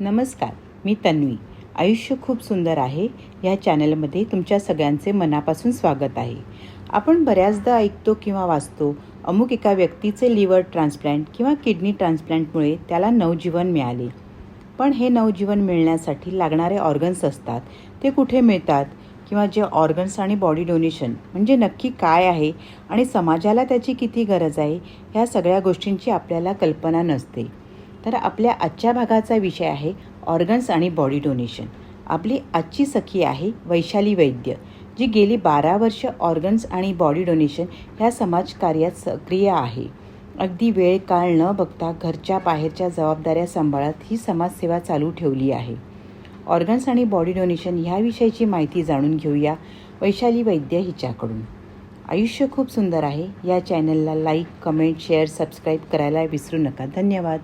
नमस्कार मी तन्वी. आयुष्य खूप सुंदर आहे या चॅनलमध्ये तुमच्या सगळ्यांचे मनापासून स्वागत आहे. आपण बऱ्याचदा ऐकतो किंवा वाचतो अमुक एका व्यक्तीचे लिव्हर ट्रान्सप्लांट किंवा किडनी ट्रान्सप्लांटमुळे त्याला नवजीवन मिळाले. पण हे नवजीवन मिळण्यासाठी लागणारे ऑर्गन्स असतात ते कुठे मिळतात किंवा जे ऑर्गन्स आणि बॉडी डोनेशन म्हणजे नक्की काय आहे आणि समाजाला त्याची किती गरज आहे ह्या सगळ्या गोष्टींची आपल्याला कल्पना नसते. तर आपल्या आजच्या भागाचा विषय आहे ऑर्गन्स आणि बॉडी डोनेशन आपली आजची सखी आहे वैशाली वैद्य जी गेली बारा वर्ष ऑर्गन्स आणि बॉडी डोनेशन ह्या समाजकार्यात सक्रिय आहे. अगदी वेळ काळ न बघता घरच्या बाहेरच्या जबाबदाऱ्या सांभाळत ही समाजसेवा चालू ठेवली आहे. ऑर्गन्स आणि बॉडी डोनेशन ह्याविषयीची माहिती जाणून घेऊया वैशाली वैद्य हिच्याकडून. आयुष्य खूप सुंदर आहे. या चॅनलला लाईक कमेंट शेअर सबस्क्राईब करायला विसरू नका. धन्यवाद.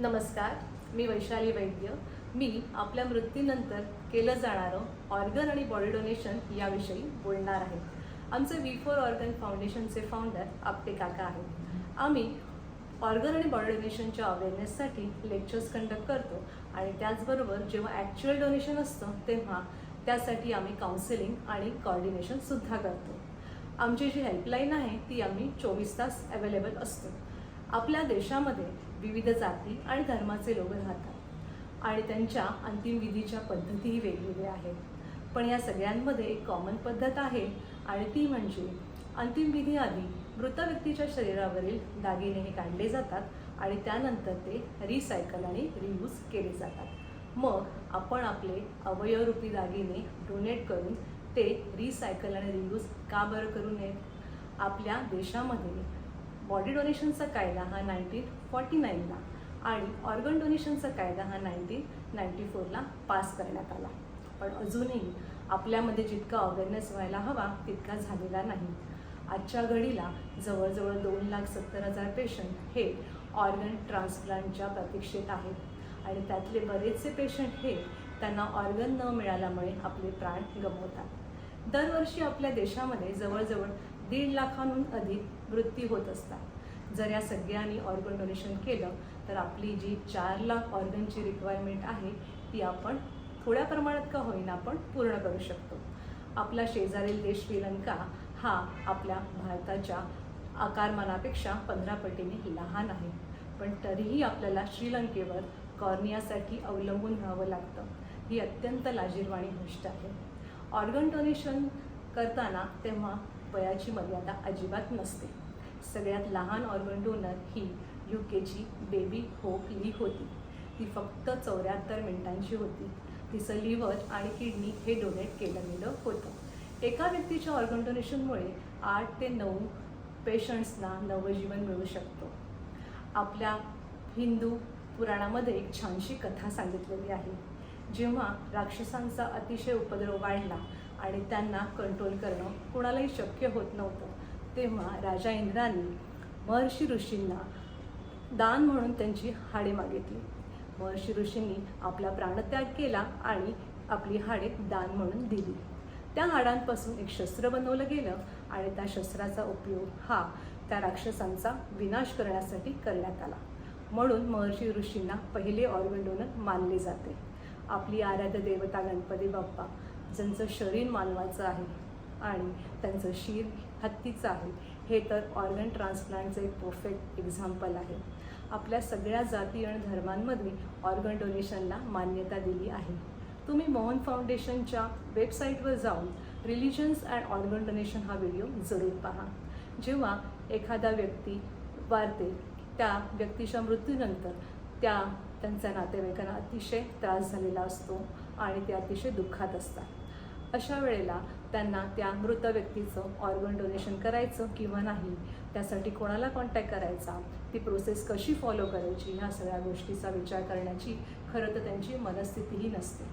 नमस्कार मी वैशाली वैद्य. मी आपल्या मृत्यूनंतर केलं जाणारं ऑर्गन आणि बॉडी डोनेशन याविषयी बोलणार आहे. आमचे वी फोर ऑर्गन फाउंडेशनचे फाउंडर आपटे काका आहेत. आम्ही ऑर्गन आणि बॉडी डोनेशनच्या अवेअरनेससाठी लेक्चर्स कंडक्ट करतो आणि त्याचबरोबर जेव्हा ॲक्च्युअल डोनेशन असतं तेव्हा त्यासाठी आम्ही काउन्सिलिंग आणि कॉर्डिनेशनसुद्धा करतो. आमची जी हेल्पलाईन आहे ती आम्ही चोवीस तास अवेलेबल असतो. आपल्या देशामध्ये विविध जाती आणि धर्माचे लोक राहतात. आणि त्यांच्या अंतिम विधीच्या पद्धतीही वेगवेगळ्या आहेत. पण या सगळ्यांमध्ये एक कॉमन पद्धत आहे आणि ती म्हणजे अंतिम विधी आधी मृत व्यक्तीच्या शरीरावरील दागिने हे काढले जातात आणि त्यानंतर ते रिसायकल आणि रियूज केले जातात. मग आपण आपले अवयवरूपी दागिने डोनेट करून ते रिसायकल आणि रियूज का बरं करू नयेत आपल्या देशामध्ये बॉडी डोनेशनचा कायदा हा नाईन्टीन फॉर्टी नाईनला आणि ऑर्गन डोनेशनचा कायदा हा नाईन्टीन नाईन्टी फोरला पास करण्यात आला. पण अजूनही आपल्यामध्ये जितका अवेअरनेस व्हायला हवा तितका झालेला नाही. आजच्या घडीला जवळजवळ दोन लाख सत्तर हजार पेशंट हे ऑर्गन ट्रान्सप्लांटच्या प्रतीक्षेत आहेत. आणि त्यातले बरेचसे पेशंट हे त्यांना ऑर्गन न मिळाल्यामुळे आपले प्राण गमवतात. दरवर्षी आपल्या देशामध्ये जवळजवळ दीड लाखांहून अधिक मृत्यू होत असतात. जर या सगळ्यांनी ऑर्गन डोनेशन केलं तर आपली जी चार लाख ऑर्गनची रिक्वायरमेंट आहे ती आपण थोड्या प्रमाणात का होईना आपण पूर्ण करू शकतो. आपला शेजारील देश श्रीलंका हा आपल्या भारताच्या आकारमानापेक्षा पंधरा पटीने लहान आहे. पण तरीही आपल्याला श्रीलंकेवर कॉर्नियासाठी अवलंबून राहावं लागतं. ही अत्यंत लाजीरवाणी गोष्ट आहे. ऑर्गन डोनेशन करताना तेव्हा वयाची मर्यादा अजिबात नसते. सगळ्यात लहान ऑर्गन डोनर ही यू केची बेबी होप ली होती. ती फक्त चौऱ्याहत्तर मिनिटांची होती. तिचं लिव्हर आणि किडनी हे डोनेट केलं गेलं होतं. एका व्यक्तीच्या ऑर्गन डोनेशनमुळे आठ ते नऊ पेशंट्सना नवजीवन मिळू शकतो. आपल्या हिंदू पुराणामध्ये एक छानशी कथा सांगितलेली आहे. जेव्हा राक्षसांचा अतिशय उपद्रव वाढला आणि त्यांना कंट्रोल करणं कोणालाही शक्य होत नव्हतं. तेव्हा राजा इंद्राने महर्षी ऋषींना दान म्हणून त्यांची हाडे मागितली. महर्षी ऋषींनी आपला प्राणत्याग केला आणि आपली हाडे दान म्हणून दिली. त्या हाडांपासून एक शस्त्र बनवलं गेलं आणि त्या शस्त्राचा उपयोग हा त्या राक्षसांचा विनाश करण्यासाठी करण्यात आला. म्हणून महर्षी ऋषींना पहिले ऑर्गन मानले जाते. आपली आराध्य देवता गणपती बाप्पा ज्यांचं शरीर मानवाचं आहे आणि त्यांचं शीर हत्तीचं आहे हे तर ऑर्गन ट्रान्सप्लांटचं एक परफेक्ट एक्झाम्पल आहे. आपल्या सगळ्या जाती आणि धर्मांमध्ये ऑर्गन डोनेशनला मान्यता दिली आहे. तुम्ही मोहन फाउंडेशनच्या वेबसाईटवर जाऊन रिलिजन्स अँड ऑर्गन डोनेशन हा व्हिडिओ जरूर पहा. जेव्हा एखादा व्यक्ती वारते त्या व्यक्तीच्या मृत्यूनंतर त्या त्यांच्या नातेवाईकांना अतिशय त्रास झालेला असतो. आणि ते अतिशय दुःखात असतात. अशा वेळेला त्यांना त्या मृत व्यक्तीचं ऑर्गन डोनेशन करायचं किंवा नाही त्यासाठी कोणाला कॉन्टॅक्ट करायचा ती प्रोसेस कशी फॉलो करायची ह्या सगळ्या गोष्टीचा विचार करण्याची खरं तर त्यांची मनस्थितीही नसते.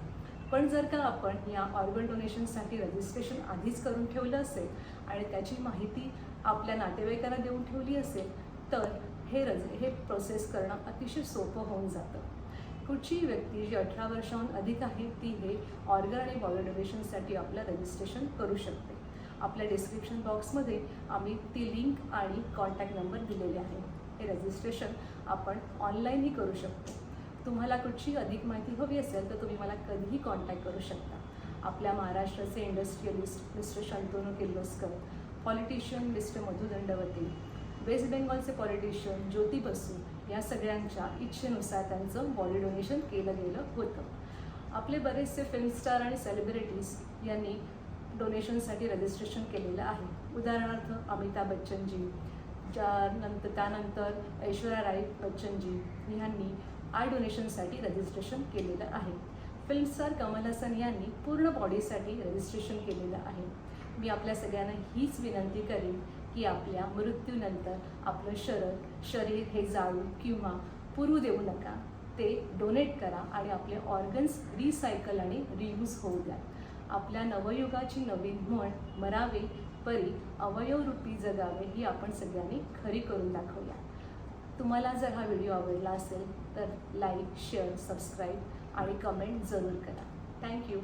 पण जर का आपण या ऑर्गन डोनेशनसाठी रजिस्ट्रेशन आधीच करून ठेवलं असेल आणि त्याची माहिती आपल्या नातेवाईकांना देऊन ठेवली असेल तर हे रज हे प्रोसेस करणं अतिशय सोपं होऊन जातं. कुठचीही व्यक्ती जी अठरा वर्षाहून अधिक आहे ती हे ऑर्गन आणि बॉडी डोनेशनसाठी आपलं रजिस्ट्रेशन करू शकते. आपल्या डिस्क्रिप्शन बॉक्समध्ये आम्ही ती लिंक आणि कॉन्टॅक्ट नंबर दिलेले आहे. हे रजिस्ट्रेशन आपण ऑनलाईनही करू शकतो. तुम्हाला कुठची अधिक माहिती हवी असेल तर तुम्ही मला कधीही कॉन्टॅक्ट करू शकता. आपल्या महाराष्ट्राचे industrialist mister Shantanu Kirloskar politician mister Madhu Dandavate. West बेंगॉलचे politician Jyoti Basu या सगळ्यांच्या इच्छेनुसार त्यांचं बॉडी डोनेशन केलं गेलं होतं. आपले बरेचसे फिल्म स्टार आणि सेलिब्रिटीज यांनी डोनेशनसाठी रजिस्ट्रेशन केलेलं आहे. उदाहरणार्थ अमिताभ बच्चनजी ज्यानंतर त्यानंतर ऐश्वर्या राय बच्चनजी ह्यांनी आय डोनेशनसाठी रजिस्ट्रेशन केलेलं आहे. फिल्म स्टार कमल हसन यांनी पूर्ण बॉडीसाठी रजिस्ट्रेशन केलेलं आहे. मी आपल्या सगळ्यांना हीच विनंती करेन की आपल्या मृत्यूनंतर आपलं शरण शरीर हे जाळू किंवा पुरू देऊ नका. ते डोनेट करा आणि आपले ऑर्गन्स रिसायकल आणि रियूज होऊ द्या. आपल्या नवयुगाची नवीन म्हण मरावे परी अवयवरूपी जगावे ही आपण सगळ्यांनी खरी करून दाखवूया. तुम्हाला जर हा व्हिडिओ आवडला असेल तर लाईक शेअर सबस्क्राईब आणि कमेंट जरूर करा. Thank you